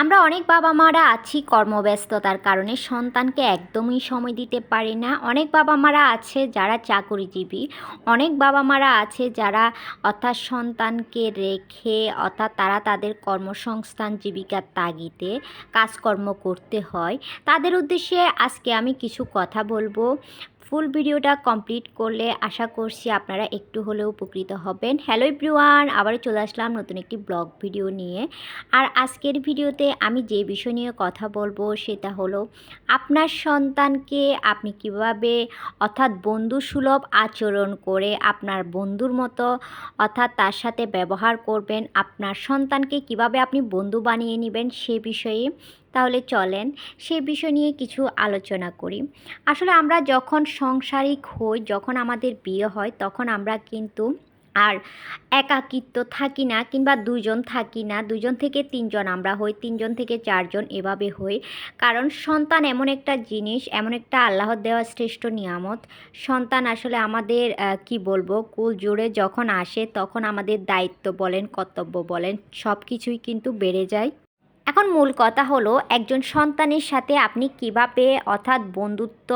আমরা অনেক বাবা মারা আছি কর্মব্যস্ততার কারণে, সন্তানকে একদমই সময় দিতে পারি না। অনেক বাবা মারা আছে যারা চাকরিজীবী, অনেক বাবা মারা আছে যারা অর্থাৎ সন্তানকে রেখে, অর্থাৎ তারা তাদের কর্মসংস্থান, জীবিকার তাগিদে কাজকর্ম করতে হয়। তাদের উদ্দেশ্যে আজকে আমি কিছু কথা বলব। ফুল ভিডিওটা কমপ্লিট করলে আশা করছি আপনারা একটু হলেও উপকৃত হবেন। হ্যালো এভরিওয়ান আবারও চলে আসলাম নতুন একটি ব্লগ ভিডিও নিয়ে। আর আজকের ভিডিওতে আমি যে বিষয় নিয়ে কথা বলব সেটা হলো, আপনার সন্তানকে আপনি কীভাবে অর্থাৎ বন্ধুসুলভ আচরণ করে আপনার বন্ধুর মতো অর্থাৎ তার সাথে ব্যবহার করবেন, আপনার সন্তানকে কীভাবে আপনি বন্ধু বানিয়ে নেবেন সে বিষয়ে তাহলে চলেন সে বিষয় নিয়ে কিছু আলোচনা করি। আসলে আমরা যখন সংসারিক হই, যখন আমাদের বিয়ে হয়, তখন আমরা কিন্তু আর একাকিত্ব থাকি না কিংবা দুজন থাকি না। দুজন থেকে তিনজন আমরা হই, তিনজন থেকে চারজন এভাবে হই। কারণ সন্তান এমন একটা জিনিস, এমন একটা আল্লাহর দেওয়া শ্রেষ্ঠ নিয়ামত। সন্তান আসলে আমাদের কি বলব, কুল জুড়ে যখন আসে, তখন আমাদের দায়িত্ব বলেন, কর্তব্য বলেন সব কিছুই কিন্তু বেড়ে যায়। এখন মূল কথা হলো একজন সন্তানের সাথে আপনি কীভাবে অর্থাৎ বন্ধুত্ব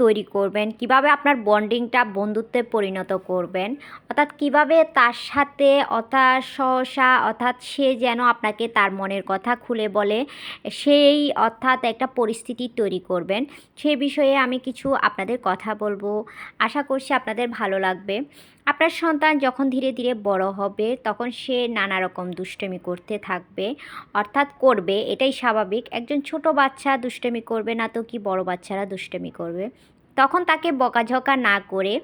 তৈরি করবেন, কীভাবে আপনার বন্ডিংটা বন্ধুত্বে পরিণত করবেন, অর্থাৎ কীভাবে তার সাথে অর্থাৎ সহসা অর্থাৎ সে যেন আপনাকে তার মনের কথা খুলে বলে, সেই অর্থাৎ একটা পরিস্থিতি তৈরি করবেন। সে বিষয়ে আমি কিছু আপনাদের কথা বলব। আশা করছি আপনাদের ভালো লাগবে। আপনার সন্তান যখন ধীরে ধীরে বড় হবে, তখন সে নানা রকম দুষ্টমি করতে থাকবে, অর্থাৎ করবে, এটাই স্বাভাবিক। একজন ছোট বাচ্চা দুষ্টমি করবে না তো কি বড় বাচ্চারা দুষ্টমি করবে? তখন তাকে বকাঝকা না করে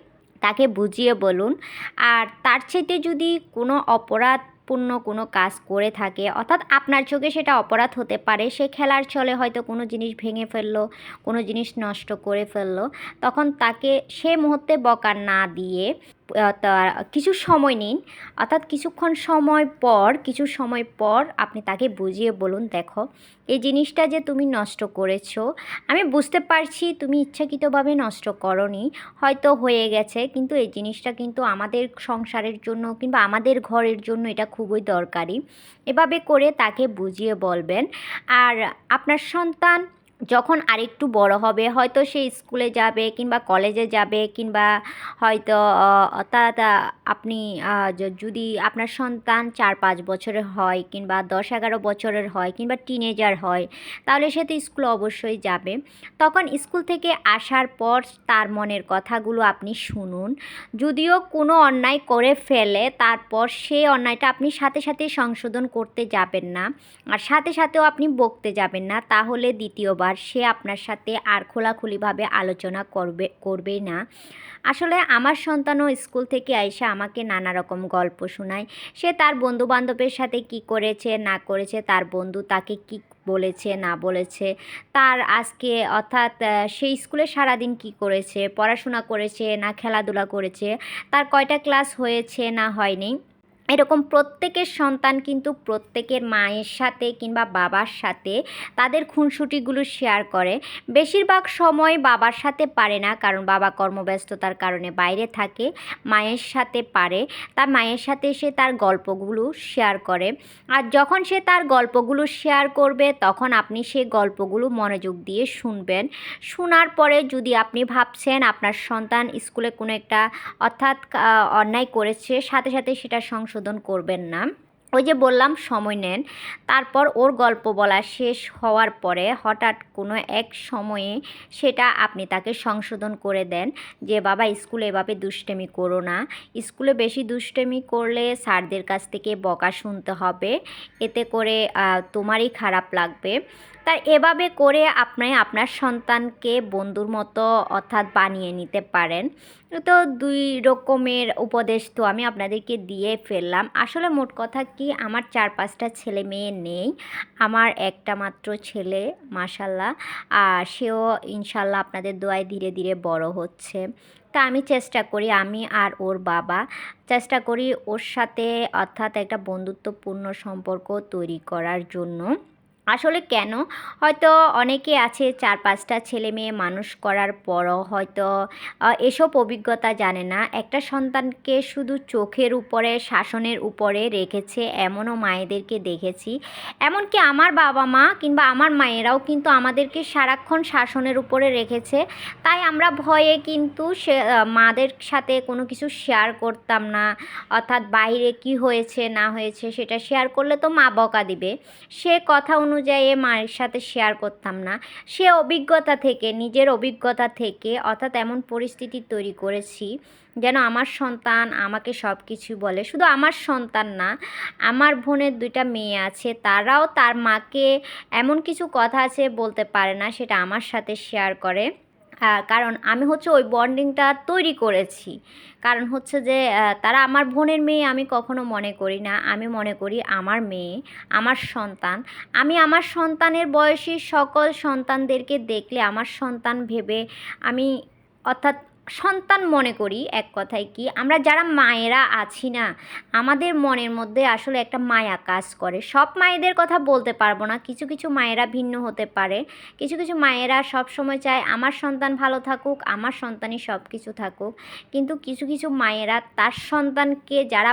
তাকে বুঝিয়ে বলুন, আর তার চাইতে যদি কোনো অপরাধপূর্ণ কোনো কাজ করে থাকে, অর্থাৎ আপনার চোখে সেটা অপরাধ হতে পারে, সে খেলার ছলে হয়তো কোনো জিনিস ভেঙে ফেলল, কোনো জিনিস নষ্ট করে ফেলল, তখন তাকে সে মুহূর্তে বকা না দিয়ে কিছু সময় নিন। অর্থাৎ কিছুক্ষণ সময় পর, কিছু সময় পর আপনি তাকে বুঝিয়ে বলুন, দেখো, এই জিনিসটা যে তুমি নষ্ট করেছ, আমি বুঝতে পারছি তুমি ইচ্ছাকৃতভাবে নষ্ট করনি, হয়তো হয়ে গেছে, কিন্তু এই জিনিসটা কিন্তু আমাদের সংসারের জন্য কিংবা আমাদের ঘরের জন্য এটা খুবই দরকারি। এভাবে করে তাকে বুঝিয়ে বলবেন। আর আপনার সন্তান যখন আরেকটু বড় হবে, হয়তো সে স্কুলে যাবে কিংবা কলেজে যাবে কিংবা হয়তো তা আপনি যদি আপনার সন্তান চার, পাঁচ বছরের হয় কিংবা দশ, এগারো বছরের হয় কিংবা টিনেজার হয়, তাহলে সে তো স্কুলে অবশ্যই যাবে। তখন স্কুল থেকে আসার পর তার মনের কথাগুলো আপনি শুনুন। যদিও কোনো অন্যায় করে ফেলে, তারপর সেই অন্যায়টা আপনি সাথে সাথে সংশোধন করতে যাবেন না। আর সাথে সাথেও আপনি বকতে যাবেন না। তাহলে দ্বিতীয়বার সে আপনার সাথে আর খোলাখুলিভাবে আলোচনা করবে করবে না। আসলে আমার সন্তানও স্কুল থেকে এসে আমাকে নানা রকম গল্প শোনায়। সে তার বন্ধু বান্ধবের সাথে কি করেছে না করেছে তার বন্ধু তাকে কি বলেছে না বলেছে তার আজকে অর্থাৎ আহ, সে স্কুলে সারাদিন কি করেছে পড়াশোনা করেছে না খেলাধুলা করেছে তার কয়টা ক্লাস হয়েছে না হয়নি। এরকম প্রত্যেকের সন্তান কিন্তু প্রত্যেকের মায়ের সাথে কিংবা বাবার সাথে তাদের খুনসুটিগুলো শেয়ার করে। বেশিরভাগ সময় বাবার সাথে পারে না, কারণ বাবা কর্মব্যস্ততার কারণে বাইরে থাকে, মায়ের সাথে পারে। তার মায়ের সাথে সে তার গল্পগুলো শেয়ার করে। আর যখন সে তার গল্পগুলো শেয়ার করবে, তখন আপনি সেই গল্পগুলো মনোযোগ দিয়ে শুনবেন। শোনার পরে যদি আপনি ভাবছেন আপনার সন্তান স্কুলে কোনো একটা অর্থাৎ অন্যায় করেছে, সাথে সাথে সেটা সংশোধন করবেন না। ওই যে বললাম, সময় নেন। তারপর ওর গল্প বলা শেষ হওয়ার পরে হঠাৎ কোনো এক সময়ে সেটা আপনি তাকে সংশোধন করে দেন যে, বাবা, স্কুলে এভাবে দুষ্টেমি করো না। স্কুলে বেশি দুষ্টেমি করলে স্যারদের কাছ থেকে বকা শুনতে হবে। এতে করে তোমারই খারাপ লাগবে। তাই এভাবে করে আপনি আপনার সন্তানকে বন্ধুর মতো অর্থাৎ বানিয়ে নিতে পারেন। তো দুই রকমের উপদেশ তো আমি আপনাদেরকে দিয়ে ফেললাম। আসলে মোট কথা কি, আমার চার পাঁচটা ছেলে মেয়ে নেই। আমার একটা মাত্র ছেলে মাশাল্লাহ আর সেও ইনশাল্লাহ আপনাদের দোয়ায় ধীরে ধীরে বড় হচ্ছে। তা আমি চেষ্টা করি, আমি আর ওর বাবা, চেষ্টা করি ওর সাথে অর্থাৎ একটা বন্ধুত্বপূর্ণ সম্পর্ক তৈরি করার জন্য। আসলে কেন? হয়তো অনেকে আছে চার পাঁচটা ছেলে মেয়ে মানুষ করার পরও হয়তো এসব অভিজ্ঞতা জানে না। একটা সন্তানকে শুধু চোখের উপরে, শাসনের উপরে রেখেছে এমনও মায়েদেরকে দেখেছি। এমনকি আমার বাবা মা কিংবা আমার মায়েরাও কিন্তু আমাদেরকে সারাক্ষণ শাসনের উপরে রেখেছে। তাই আমরা ভয়ে কিন্তু সে মাদের সাথে কোনো কিছু শেয়ার করতাম না। অর্থাৎ বাইরে কি হয়েছে, না হয়েছে সেটা শেয়ার করলে তো মা বকা দিবে। সে কথা অনুযায়ী মায়ের সাথে শেয়ার করতাম না। সে অভিজ্ঞতা থেকে, নিজের অভিজ্ঞতা থেকে অর্থাৎ এমন পরিস্থিতি তৈরি করেছি যেন আমার সন্তান আমাকে সব কিছু বলে। শুধু আমার সন্তান না, আমার বোনের দুইটা মেয়ে আছে, তারাও তার মাকে এমন কিছু কথা আছে বলতে পারে না, সেটা আমার সাথে শেয়ার করে। কারণ আমি হচ্ছে ওই বন্ডিংটা তৈরি করেছি। কারণ হচ্ছে যে তারা আমার বোনের মেয়ে আমি কখনো মনে করি না। আমি মনে করি আমার মেয়ে, আমার সন্তান। আমি আমার সন্তানের বয়সী সকল সন্তানদেরকে দেখলে, আমার সন্তান ভেবে আমি অর্থাৎ সন্তান মনে করি, এক কথায় কি? আমরা যারা মায়েরা আছি না, আমাদের মনের মধ্যে আসলে একটা মায়া কাজ করে। সব মায়েদের কথা বলতে পারব না, কিছু কিছু মায়েরা ভিন্ন হতে পারে। কিছু কিছু মায়েরা সব সময় চায়, আমার সন্তান ভালো থাকুক, আমার সন্তানই সব কিছু থাকুক। কিন্তু কিছু কিছু মায়েরা তার সন্তানকে যারা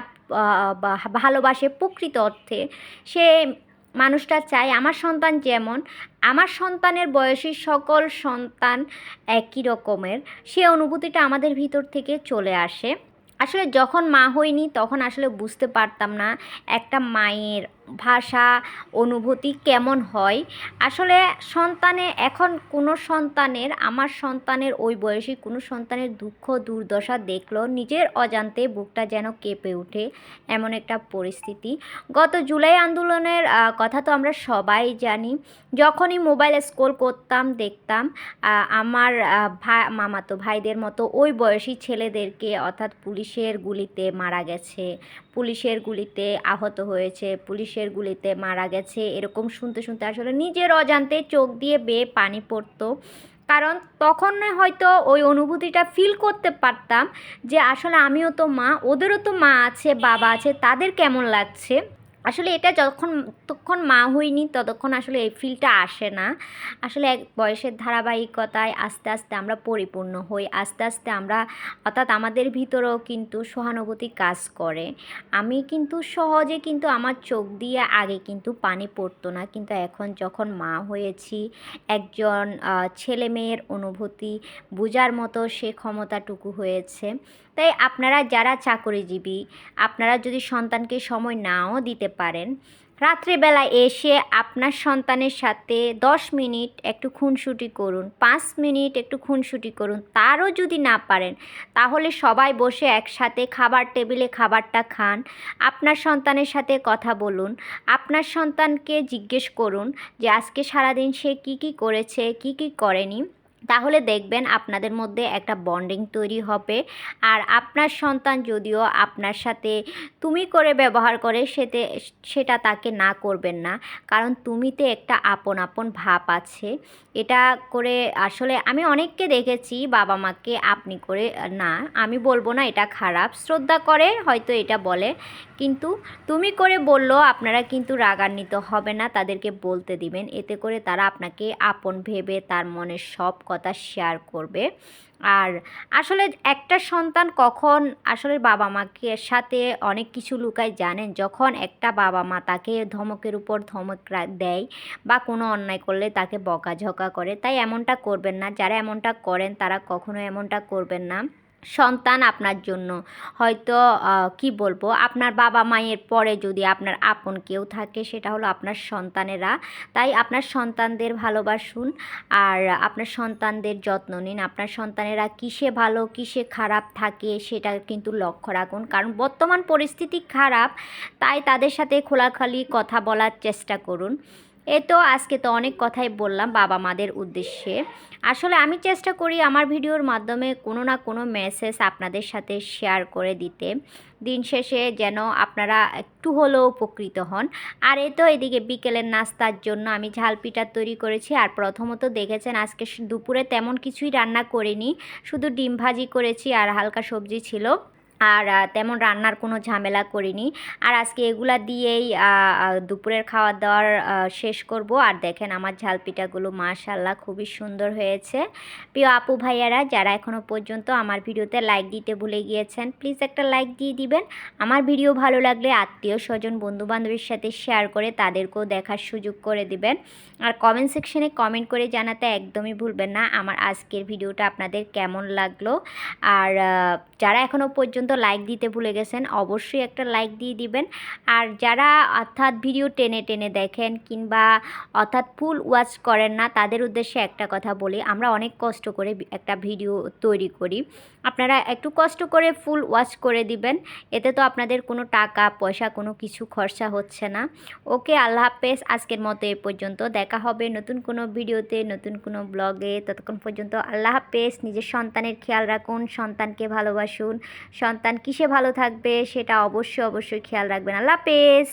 ভালোবাসে প্রকৃত অর্থে, সে মানুষটা চায়, আমার সন্তান যেমন, আমার সন্তানের বয়সী সকল সন্তান একই রকমের, সে অনুভূতিটা আমাদের ভিতর থেকে চলে আসে। আসলে যখন মা হইনি, তখন আসলে বুঝতে পারতাম না একটা মায়ের ভাষা, অনুভূতি কেমন হয়? আসলে সন্তানে, এখন কোনো সন্তানের, আমার সন্তানের ওই বয়সী কোনো সন্তানের দুঃখ, দুর্দশা দেখল নিজের অজান্তে বুকটা যেন কেঁপে ওঠে এমন একটা পরিস্থিতি। গত জুলাই আন্দোলনের কথা তো আমরা সবাই জানি। যখনই মোবাইল স্ক্রোল করতাম, দেখতাম আমার ভাই, মামাতো ভাইদের মতো ওই বয়সী ছেলেদেরকে অর্থাৎ পুলিশের গুলিতে মারা গেছে পুলিশের গুলিতে আহত হয়েছে, পুলিশের গুলিতে মারা গেছে, এরকম শুনতে শুনতে আসলে নিজের অজান্তে চোখ দিয়ে বেয়ে পানি পড়তো। কারণ তখন হয়তো ওই অনুভূতিটা ফিল করতে পারতাম যে আসলে আমিও তো মা, ওদেরও তো মা আছে, বাবা আছে, তাদের কেমন লাগছে? আসলে এটা যখন তখন মা হইনি, ততক্ষণ আসলে এই ফিলটা আসে না। আসলে এক বয়সের ধারাবাহিকতায় আস্তে আস্তে আমরা পরিপূর্ণ হই, আস্তে আস্তে আমরা, অর্থাৎ আমাদের ভিতরেও কিন্তু সহানুভূতি কাজ করে। আমি কিন্তু সহজে কিন্তু আমার চোখ দিয়ে আগে কিন্তু পানি পড়তো না। কিন্তু এখন যখন মা হয়েছি, একজন ছেলে মেয়ের অনুভূতি বোঝার মতো সে ক্ষমতাটুকু হয়েছে। তাই আপনারা যারা চাকরিজীবী, আপনারা যদি সন্তানকে সময় নাও দিতে পারেন, রাত্রিবেলা এসে আপনার সন্তানের সাথে দশ মিনিট একটু খুনসুটি করুন, পাঁচ মিনিট একটু খুনসুটি করুন, তারও যদি না পারেন, তাহলে সবাই বসে একসাথে খাবার টেবিলে খাবারটা খান, আপনার সন্তানের সাথে কথা বলুন, আপনার সন্তানকে জিজ্ঞেস করুন যে আজকে সারাদিন সে কি কি করেছে, কি কি করেনি। তাহলে দেখবেন আপনাদের মধ্যে একটা বন্ডিং তৈরি হবে। আর আপনার সন্তান যদিও আপনার সাথে তুমি করে ব্যবহার করে সেতে, সেটা তাকে না করবেন না। কারণ তুমিতে একটা আপন আপন ভাব আছে। এটা করে আসলে আমি অনেককে দেখেছি বাবা মাকে আপনি করে, না, আমি বলব না এটা খারাপ। শ্রদ্ধা করে হয়তো এটা বলে, কিন্তু তুমি করে বলল আপনারা কিন্তু রাগান্বিত হবে না, তাদেরকে বলতে দিবেন। এতে করে তারা আপনাকে আপন ভেবে তার মনের সব কথা শেয়ার করবে। আর আসলে একটা সন্তান কখন আসলে বাবা মাকে সাথে অনেক কিছু লুকায় জানেন? যখন একটা বাবা মা তাকে ধমকের উপর ধমক দেয় বা কোনো অন্যায় করলে তাকে বকাঝকা করে, তাই এমনটা করবেন না। যারা এমনটা করেন তারা কখনো এমনটা করবেন না। সন্তান আপনার জন্য। হয়তো কি বলব, আপনার বাবা মায়ের পরে যদি আপনার আপন কেউ থাকে, সেটা হলো আপনার সন্তানেরা। তাই আপনার সন্তানদের ভালোবাসুন আর আপনার সন্তানদের যত্ন নিন। আপনার সন্তানেরা কিসে ভালো, কিসে খারাপ থাকে, সেটা কিন্তু লক্ষ্য রাখুন। কারণ বর্তমান পরিস্থিতি খারাপ, তাই তাদের সাথে খোলাখালি কথা বলার চেষ্টা করুন। এ তো আজকে তো অনেক কথাই বললাম বাবা মাদের উদ্দেশ্যে। আসলে আমি চেষ্টা করি আমার ভিডিওর মাধ্যমে কোনো না কোনো মেসেজ আপনাদের সাথে শেয়ার করে দিতে। দিন শেষে যেন আপনারা একটু হলেও উপকৃত হন। আর এ তো এদিকে বিকেলের নাস্তার জন্য আমি ঝাল পিঠা তৈরি করেছি আর প্রথমত দেখেছেন আজকে দুপুরে তেমন কিছুই রান্না করিনি। শুধু ডিম ভাজি করেছি আর হালকা সবজি ছিল। আর তেমন রান্নার কোনো ঝামেলা করিনি। আর আজকে এগুলা দিয়েই দুপুরের খাওয়া দাওয়ার শেষ করব। আর দেখেন আমার ঝাল পিঠাগুলো মাশাল্লাহ খুবই সুন্দর হয়েছে। প্রিয় আপু ভাইয়ারা, যারা এখনও পর্যন্ত আমার ভিডিওতে লাইক দিতে ভুলে গিয়েছেন প্লিজ একটা লাইক দিয়ে দিবেন। আমার ভিডিও ভালো লাগলে আত্মীয় স্বজন, বন্ধুবান্ধবের সাথে শেয়ার করে তাদেরকেও দেখার সুযোগ করে দিবেন। আর কমেন্ট সেকশনে কমেন্ট করে জানাতে একদমই ভুলবেন না। আমার আজকের ভিডিওটা আপনাদের কেমন লাগল? আর যারা এখনও পর্যন্ত লাইক দিতে ভুলে গেছেন, অবশ্যই একটা লাইক দিয়ে দিবেন। আর যারা অর্থাৎ ভিডিও টেনে টেনে দেখেন কিংবা অর্থাৎ ফুল ওয়াচ করেন না, তাদের উদ্দেশ্যে একটা কথা বলি, আমরা অনেক কষ্ট করে একটা ভিডিও তৈরি করি। আপনারা একটু কষ্ট করে ফুল ওয়াচ করে দিবেন। এতে তো আপনাদের কোনো টাকা, পয়সা, কোনো কিছু খরচা হচ্ছে না। ওকে, আল্লাহ হাফেজ। আজকের মতো এ পর্যন্ত। দেখা হবে নতুন কোনো ভিডিওতে, নতুন কোনো ব্লগে। ততক্ষণ পর্যন্ত আল্লাহ হাফেজ। নিজের সন্তানের খেয়াল রাখুন, সন্তানকে ভালোবাসুন। সন্তান কিসে ভালো থাকবে সেটা অবশ্যই অবশ্যই খেয়াল রাখবেন। আল্লাহ হাফেজ।